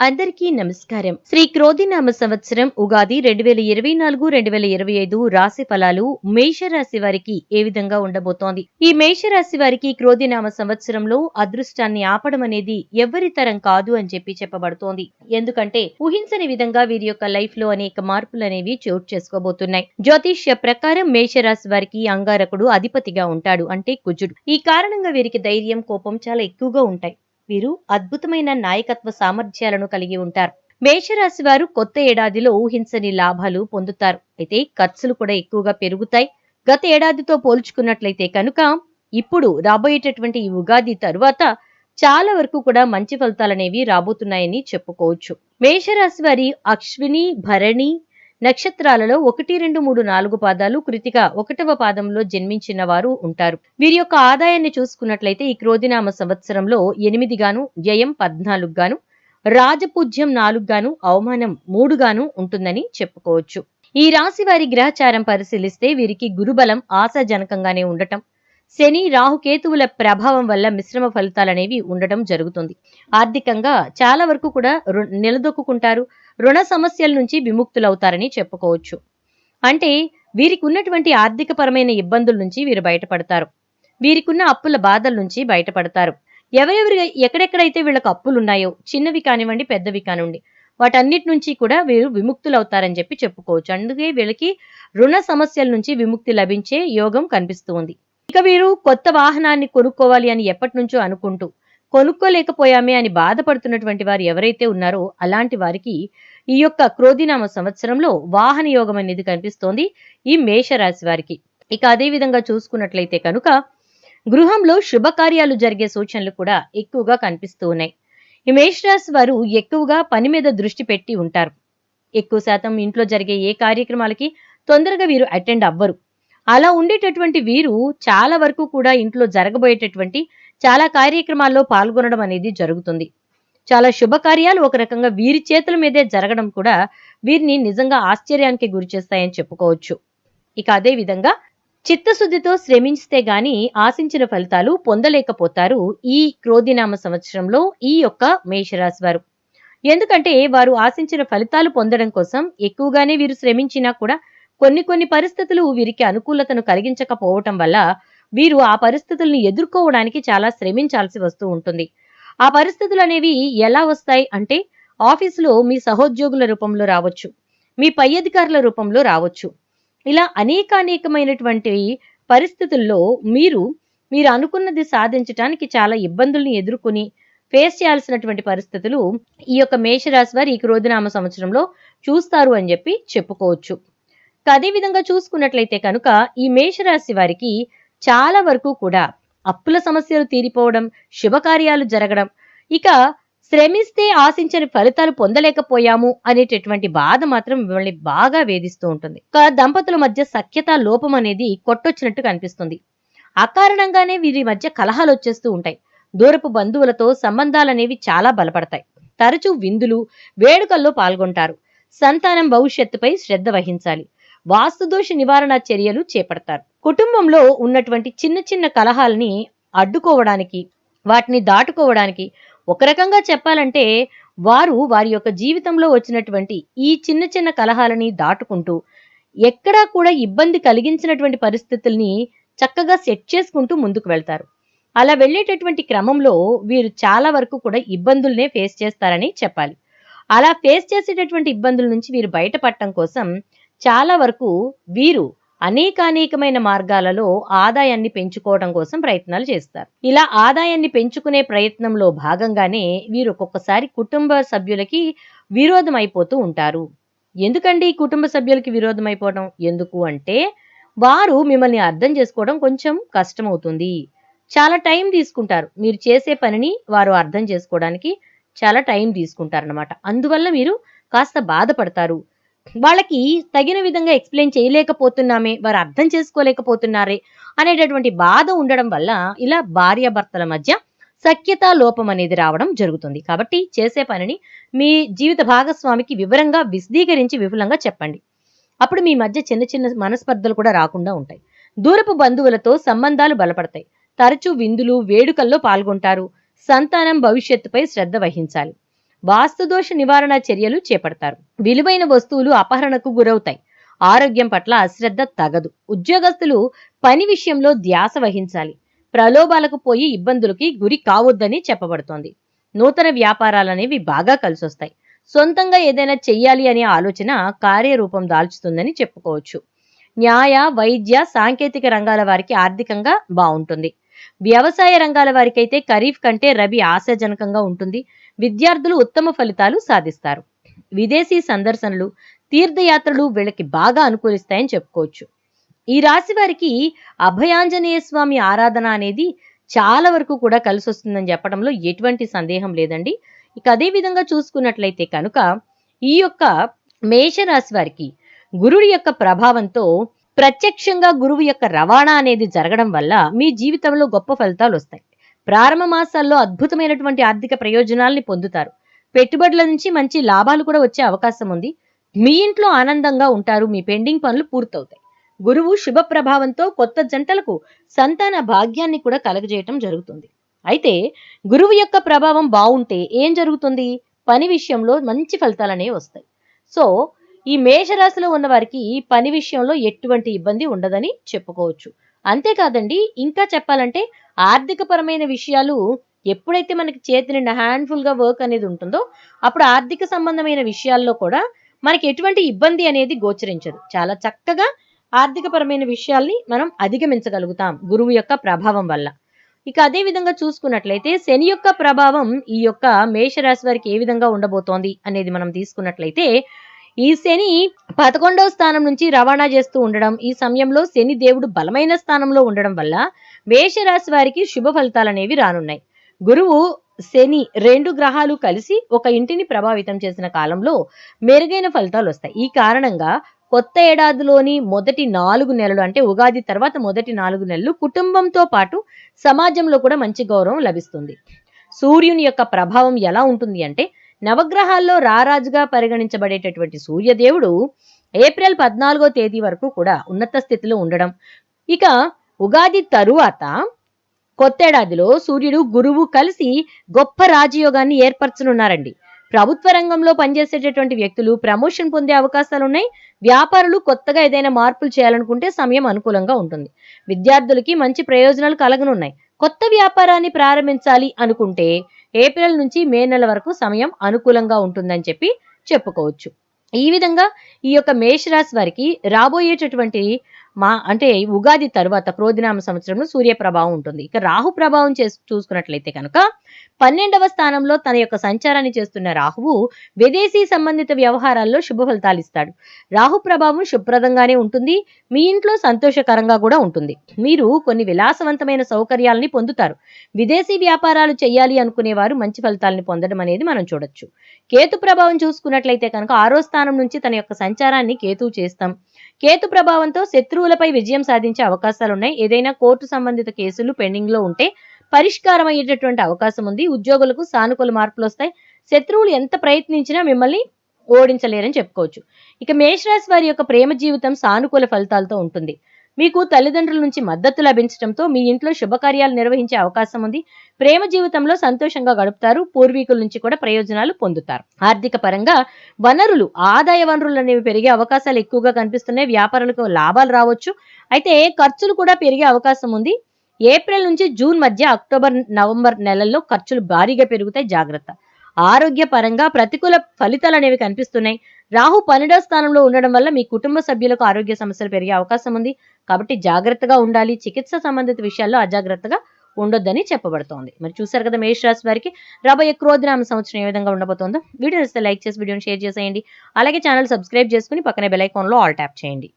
అందరికీ నమస్కారం. శ్రీ క్రోధినామ సంవత్సరం ఉగాది రెండు వేల ఇరవై నాలుగు రెండు వేల ఇరవై ఐదు రాశి ఫలాలు మేషరాశి వారికి ఏ విధంగా ఉండబోతోంది? ఈ మేషరాశి వారికి క్రోధినామ సంవత్సరంలో అదృష్టాన్ని ఆపడం అనేది ఎవరి తరం కాదు అని చెప్పి చెప్పబడుతోంది. ఎందుకంటే ఊహించని విధంగా వీరి యొక్క లైఫ్లో అనేక మార్పులు అనేవి చోటు చేసుకోబోతున్నాయి. జ్యోతిష్య ప్రకారం మేషరాశి వారికి అంగారకుడు అధిపతిగా ఉంటాడు అంటే కుజుడు. ఈ కారణంగా వీరికి ధైర్యం కోపం చాలా ఎక్కువగా ఉంటాయి. వీరు అద్భుతమైన నాయకత్వ సామర్థ్యాలను కలిగి ఉంటారు. మేషరాశి వారు కొత్త ఏడాదిలో ఊహించని లాభాలు పొందుతారు. అయితే ఖర్చులు కూడా ఎక్కువగా పెరుగుతాయి. గత ఏడాదితో పోల్చుకున్నట్లయితే కనుక ఇప్పుడు రాబోయేటటువంటి ఈ ఉగాది తరువాత చాలా వరకు కూడా మంచి ఫలితాలనేవి రాబోతున్నాయని చెప్పుకోవచ్చు. మేషరాశి వారి అశ్విని భరణి నక్షత్రాలలో ఒకటి రెండు మూడు నాలుగు పాదాలు కృతిక ఒకటవ పాదంలో జన్మించిన వారు ఉంటారు. వీరి యొక్క ఆదాయాన్ని చూసుకున్నట్లయితే ఈ క్రోధినామ సంవత్సరంలో ఎనిమిది గాను వ్యయం పద్నాలుగు గాను రాజపూజ్యం నాలుగు గాను అవమానం మూడు గాను ఉంటుందని చెప్పుకోవచ్చు. ఈ రాశి వారి గ్రహచారం పరిశీలిస్తే వీరికి గురుబలం ఆశాజనకంగానే ఉండటం శని రాహుకేతువుల ప్రభావం వల్ల మిశ్రమ ఫలితాలనేవి ఉండటం జరుగుతుంది. ఆర్థికంగా చాలా వరకు కూడా నిలదొక్కుంటారు రుణ సమస్యల నుంచి విముక్తులవుతారని చెప్పుకోవచ్చు. అంటే వీరికి ఉన్నటువంటి ఆర్థికపరమైన ఇబ్బందుల నుంచి వీరు బయటపడతారు. వీరికున్న అప్పుల బాధల నుంచి బయటపడతారు. ఎవరెవరి ఎక్కడెక్కడైతే వీళ్ళకి అప్పులు ఉన్నాయో చిన్నవి కానివ్వండి పెద్దవి కానివ్వండి వాటన్నిటి నుంచి కూడా వీరు విముక్తులవుతారని చెప్పి చెప్పుకోవచ్చు. అందుకే వీళ్ళకి రుణ సమస్యల నుంచి విముక్తి లభించే యోగం కనిపిస్తూ ఉంది. ఇక వీరు కొత్త వాహనాన్ని కొనుక్కోవాలి అని ఎప్పటి నుంచో అనుకుంటూ కొనుక్కోలేకపోయామే అని బాధపడుతున్నటువంటి వారు ఎవరైతే ఉన్నారో అలాంటి వారికి ఈ యొక్క క్రోధినామ సంవత్సరంలో వాహన యోగం అనేది కనిపిస్తోంది ఈ మేషరాశి వారికి. ఇక అదే విధంగా చూసుకున్నట్లయితే కనుక గృహంలో శుభకార్యాలు జరిగే సూచనలు కూడా ఎక్కువగా కనిపిస్తూ ఉన్నాయి. ఈ మేషరాశి వారు ఎక్కువగా పని మీద దృష్టి పెట్టి ఉంటారు. ఎక్కువ శాతం ఇంట్లో జరిగే ఏ కార్యక్రమాలకి తొందరగా వీరు అటెండ్ అవ్వరు. అలా ఉండేటటువంటి వీరు చాలా వరకు కూడా ఇంట్లో జరగబోయేటటువంటి చాలా కార్యక్రమాల్లో పాల్గొనడం అనేది జరుగుతుంది. చాలా శుభకార్యాలు ఒక రకంగా వీరి చేతుల మీదే జరగడం కూడా వీరిని నిజంగా ఆశ్చర్యానికి గురి చేస్తాయని చెప్పుకోవచ్చు. ఇక అదే విధంగా చిత్తశుద్ధితో శ్రమించితే గాని ఆశించిన ఫలితాలు పొందలేకపోతారు ఈ క్రోధినామ సంవత్సరంలో ఈ యొక్క మేషరాశి వారు. ఎందుకంటే వారు ఆశించిన ఫలితాలు పొందడం కోసం ఎక్కువగానే వీరు శ్రమించినా కూడా కొన్ని కొన్ని పరిస్థితులు వీరికి అనుకూలతను కలిగించకపోవటం వల్ల వీరు ఆ పరిస్థితుల్ని ఎదుర్కోవడానికి చాలా శ్రమించాల్సి వస్తూ ఉంటుంది. ఆ పరిస్థితులు అనేవి ఎలా వస్తాయి అంటే ఆఫీసులో మీ సహోద్యోగుల రూపంలో రావచ్చు మీ పై అధికారుల రూపంలో రావచ్చు. ఇలా అనేక అనేకమైనటువంటి పరిస్థితుల్లో మీరు మీరు అనుకున్నది సాధించడానికి చాలా ఇబ్బందుల్ని ఎదుర్కొని ఫేస్ చేయాల్సినటువంటి పరిస్థితులు ఈ యొక్క మేషరాశి వారి ఈ క్రోధనామ సంవత్సరంలో చూస్తారు అని చెప్పి చెప్పుకోవచ్చు. అదేవిధంగా చూసుకున్నట్లయితే కనుక ఈ మేషరాశి వారికి చాలా వరకు కూడా అప్పుల సమస్యలు తీరిపోవడం శుభకార్యాలు జరగడం. ఇక శ్రమిస్తే ఆశించని ఫలితాలు పొందలేకపోయాము అనేటటువంటి బాధ మాత్రం మిమ్మల్ని బాగా వేధిస్తూ ఉంటుంది. దంపతుల మధ్య సఖ్యత లోపం అనేది కొట్టొచ్చినట్టు కనిపిస్తుంది. అకారణంగానే వీరి మధ్య కలహాలు వచ్చేస్తూ ఉంటాయి. దూరపు బంధువులతో సంబంధాలనేవి చాలా బలపడతాయి. తరచూ విందులు వేడుకల్లో పాల్గొంటారు. సంతానం భవిష్యత్తుపై శ్రద్ధ వహించాలి. వాస్తుదోష నివారణ చర్యలు చేపడతారు. కుటుంబంలో ఉన్నటువంటి చిన్న చిన్న కలహాలని అడ్డుకోవడానికి వాటిని దాటుకోవడానికి ఒక రకంగా చెప్పాలంటే వారు వారి యొక్క జీవితంలో వచ్చినటువంటి ఈ చిన్న చిన్న కలహాలని దాటుకుంటూ ఎక్కడా కూడా ఇబ్బంది కలిగించినటువంటి పరిస్థితుల్ని చక్కగా సెట్ చేసుకుంటూ ముందుకు వెళ్తారు. అలా వెళ్ళేటటువంటి క్రమంలో వీరు చాలా వరకు కూడా ఇబ్బందుల్నే ఫేస్ చేస్తారని చెప్పాలి. అలా ఫేస్ చేసేటటువంటి ఇబ్బందుల నుంచి వీరు బయటపడటం కోసం చాలా వరకు వీరు అనేకానేకమైన మార్గాలలో ఆదాయాన్ని పెంచుకోవడం కోసం ప్రయత్నాలు చేస్తారు. ఇలా ఆదాయాన్ని పెంచుకునే ప్రయత్నంలో భాగంగానే వీరు ఒక్కొక్కసారి కుటుంబ సభ్యులకి విరోధం అయిపోతూ ఉంటారు. ఎందుకండి కుటుంబ సభ్యులకి విరోధం అయిపోవడం? ఎందుకు అంటే వారు మిమ్మల్ని అర్థం చేసుకోవడం కొంచెం కష్టమవుతుంది. చాలా టైం తీసుకుంటారు. మీరు చేసే పనిని వారు అర్థం చేసుకోవడానికి చాలా టైం తీసుకుంటారనమాట అందువల్ల మీరు కాస్త బాధపడతారు. వాళ్ళకి తగిన విధంగా ఎక్స్ప్లెయిన్ చేయలేకపోతున్నామే వారు అర్థం చేసుకోలేకపోతున్నారే అనేటటువంటి బాధ ఉండడం వల్ల ఇలా భార్యాభర్తల మధ్య సఖ్యత లోపం అనేది రావడం జరుగుతుంది. కాబట్టి చేసే పనిని మీ జీవిత భాగస్వామికి వివరంగా విశదీకరించి విపులంగా చెప్పండి. అప్పుడు మీ మధ్య చిన్న చిన్న మనస్పర్ధలు కూడా రాకుండా ఉంటాయి. దూరపు బంధువులతో సంబంధాలు బలపడతాయి. తరచూ విందులు వేడుకల్లో పాల్గొంటారు. సంతానం భవిష్యత్తుపై శ్రద్ధ వహించాలి. వాస్తు దోష నివారణ చర్యలు చేపడతారు. విలువైన వస్తువులు అపహరణకు గురవుతాయి. ఆరోగ్యం పట్ల అశ్రద్ధ తగదు. ఉద్యోగస్తులు పని విషయంలో ధ్యాస వహించాలి. ప్రలోభాలకు పోయి ఇబ్బందులకి గురి కావద్దని చెప్పబడుతోంది. నూతన వ్యాపారాలనేవి బాగా కలిసొస్తాయి. సొంతంగా ఏదైనా చెయ్యాలి అనే ఆలోచన కార్యరూపం దాల్చుతుందని చెప్పుకోవచ్చు. న్యాయ వైద్య సాంకేతిక రంగాల వారికి ఆర్థికంగా బాగుంటుంది వ్యవసాయ రంగాల వారికైతే ఖరీఫ్ కంటే రబీ ఆశాజనకంగా ఉంటుంది. విద్యార్థులు ఉత్తమ ఫలితాలు సాధిస్తారు. విదేశీ సందర్శనలు తీర్థయాత్రలు వీళ్ళకి బాగా అనుకూలిస్తాయని చెప్పుకోవచ్చు. ఈ రాశి వారికి అభయాంజనేయ స్వామి ఆరాధన అనేది చాలా వరకు కూడా కలిసి వస్తుందని చెప్పడంలో ఎటువంటి సందేహం లేదండి. ఇక అదే విధంగా చూసుకున్నట్లయితే కనుక ఈ యొక్క మేషరాశి వారికి గురుడి యొక్క ప్రభావంతో ప్రత్యక్షంగా గురువు యొక్క రవాణా అనేది జరగడం వల్ల మీ జీవితంలో గొప్ప ఫలితాలు వస్తాయి. ప్రారంభ మాసాల్లో అద్భుతమైనటువంటి ఆర్థిక ప్రయోజనాల్ని పొందుతారు. పెట్టుబడుల నుంచి మంచి లాభాలు కూడా వచ్చే అవకాశం ఉంది. మీ ఇంట్లో ఆనందంగా ఉంటారు. మీ పెండింగ్ పనులు పూర్తవుతాయి. గురువు శుభ ప్రభావంతో కొత్త జంటలకు సంతాన భాగ్యాన్ని కూడా కలగజేయటం జరుగుతుంది. అయితే గురువు యొక్క ప్రభావం బాగుంటే ఏం జరుగుతుంది? పని విషయంలో మంచి ఫలితాలు అనేవి వస్తాయి. సో ఈ మేషరాశిలో ఉన్న వారికి పని విషయంలో ఎటువంటి ఇబ్బంది ఉండదని చెప్పుకోవచ్చు. అంతేకాదండి ఇంకా చెప్పాలంటే ఆర్థికపరమైన విషయాలు ఎప్పుడైతే మనకి చేతి నిండా హ్యాండ్ఫుల్గా వర్క్ అనేది ఉంటుందో అప్పుడు ఆర్థిక సంబంధమైన విషయాల్లో కూడా మనకి ఎటువంటి ఇబ్బంది అనేది గోచరించదు. చాలా చక్కగా ఆర్థికపరమైన విషయాల్ని మనం అధిగమించగలుగుతాం గురువు యొక్క ప్రభావం వల్ల. ఇక అదే విధంగా చూసుకున్నట్లయితే శని యొక్క ప్రభావం ఈ యొక్క మేషరాశి వారికి ఏ విధంగా ఉండబోతోంది అనేది మనం తీసుకున్నట్లయితే ఈ శని పదకొండవ స్థానం నుంచి రవాణా చేస్తూ ఉండడం ఈ సమయంలో శని దేవుడు బలమైన స్థానంలో ఉండడం వల్ల మేషరాశి వారికి శుభ ఫలితాలు అనేవి రానున్నాయి. గురువు శని రెండు గ్రహాలు కలిసి ఒక ఇంటిని ప్రభావితం చేసిన కాలంలో మెరుగైన ఫలితాలు వస్తాయి. ఈ కారణంగా కొత్త ఏడాదిలోని మొదటి నాలుగు నెలలు అంటే ఉగాది తర్వాత మొదటి నాలుగు నెలలు కుటుంబంతో పాటు సమాజంలో కూడా మంచి గౌరవం లభిస్తుంది. సూర్యుని యొక్క ప్రభావం ఎలా ఉంటుంది అంటే నవగ్రహాల్లో రారాజుగా పరిగణించబడేటటువంటి సూర్యదేవుడు ఏప్రిల్ పద్నాలుగో తేదీ వరకు కూడా ఉన్నత స్థితిలో ఉండడం. ఇక ఉగాది తరువాత కొత్తేడాదిలో సూర్యుడు గురువు కలిసి గొప్ప రాజయోగాన్ని ఏర్పరచనున్నారండి. ప్రభుత్వ రంగంలో పనిచేసేటటువంటి వ్యక్తులు ప్రమోషన్ పొందే అవకాశాలు ఉన్నాయి. వ్యాపారులు కొత్తగా ఏదైనా మార్పులు చేయాలనుకుంటే సమయం అనుకూలంగా ఉంటుంది. విద్యార్థులకి మంచి ప్రయోజనాలు కలగనున్నాయి. కొత్త వ్యాపారాన్ని ప్రారంభించాలి అనుకుంటే ఏప్రిల్ నుంచి మే నెల వరకు సమయం అనుకూలంగా ఉంటుందని చెప్పి చెప్పుకోవచ్చు. ఈ విధంగా ఈ యొక్క మేషరాశి వారికి రాబోయేటటువంటి మా అంటే ఉగాది తర్వాత క్రోధినామ సంవత్సరంలో సూర్య ప్రభావం ఉంటుంది. ఇక రాహు ప్రభావం చేసు చూసుకున్నట్లయితే కనుక పన్నెండవ స్థానంలో తన యొక్క సంచారాన్ని చేస్తున్న రాహువు విదేశీ సంబంధిత వ్యవహారాల్లో శుభ ఫలితాలు ఇస్తాడు. రాహు ప్రభావం శుభ్రదంగానే ఉంటుంది. మీ ఇంట్లో సంతోషకరంగా కూడా ఉంటుంది. మీరు కొన్ని విలాసవంతమైన సౌకర్యాలని పొందుతారు. విదేశీ వ్యాపారాలు చేయాలి అనుకునేవారు మంచి ఫలితాలను పొందడం అనేది మనం చూడొచ్చు. కేతు ప్రభావం చూసుకున్నట్లయితే కనుక ఆరో స్థానం నుంచి తన యొక్క సంచారాన్ని కేతువు చేస్తాం. కేతు ప్రభావంతో శత్రువులపై విజయం సాధించే అవకాశాలు ఉన్నాయి ఏదైనా కోర్టు సంబంధిత కేసులు పెండింగ్లో ఉంటే పరిష్కారం అయ్యేటటువంటి అవకాశం ఉంది. ఉద్యోగులకు సానుకూల మార్పులు వస్తాయి. శత్రువులు ఎంత ప్రయత్నించినా మిమ్మల్ని ఓడించలేరని చెప్పుకోవచ్చు. ఇక మేషరాశి వారి యొక్క ప్రేమ జీవితం సానుకూల ఫలితాలతో ఉంటుంది. మీకు తల్లిదండ్రుల నుంచి మద్దతు లభించడంతో మీ ఇంట్లో శుభకార్యాలు నిర్వహించే అవకాశం ఉంది. ప్రేమ జీవితంలో సంతోషంగా గడుపుతారు. పూర్వీకుల నుంచి కూడా ప్రయోజనాలు పొందుతారు. ఆర్థిక పరంగా వనరులు ఆదాయ వనరులు అనేవి పెరిగే అవకాశాలు ఎక్కువగా కనిపిస్తున్నాయి. వ్యాపారులకు లాభాలు రావచ్చు. అయితే ఖర్చులు కూడా పెరిగే అవకాశం ఉంది. ఏప్రిల్ నుంచి జూన్ మధ్య అక్టోబర్ నవంబర్ నెలల్లో ఖర్చులు భారీగా పెరుగుతాయి. జాగ్రత్త. ఆరోగ్య పరంగా ప్రతికూల ఫలితాలు అనేవి కనిపిస్తున్నాయి. రాహు పన్నెండవ స్థానంలో ఉండడం వల్ల మీ కుటుంబ సభ్యులకు ఆరోగ్య సమస్యలు పెరిగే అవకాశం ఉంది. కాబట్టి జాగ్రత్తగా ఉండాలి. చికిత్స సంబంధిత విషయాల్లో అజాగ్రత్తగా ఉండొద్దని చెప్పబడుతోంది. మరి చూసారు కదా మేష్ రాశి వారికి రాబోయే క్రోధనామ సంవత్సరం ఏ విధంగా ఉండబోతోందో. వీడియో నచ్చితే లైక్ చేసి వీడియోని షేర్ చేసేయండి. అలాగే ఛానల్ సబ్స్క్రైబ్ చేసుకుని పక్కనే బెల్ ఐకాన్లో ఆల్ ట్యాప్ చేయండి.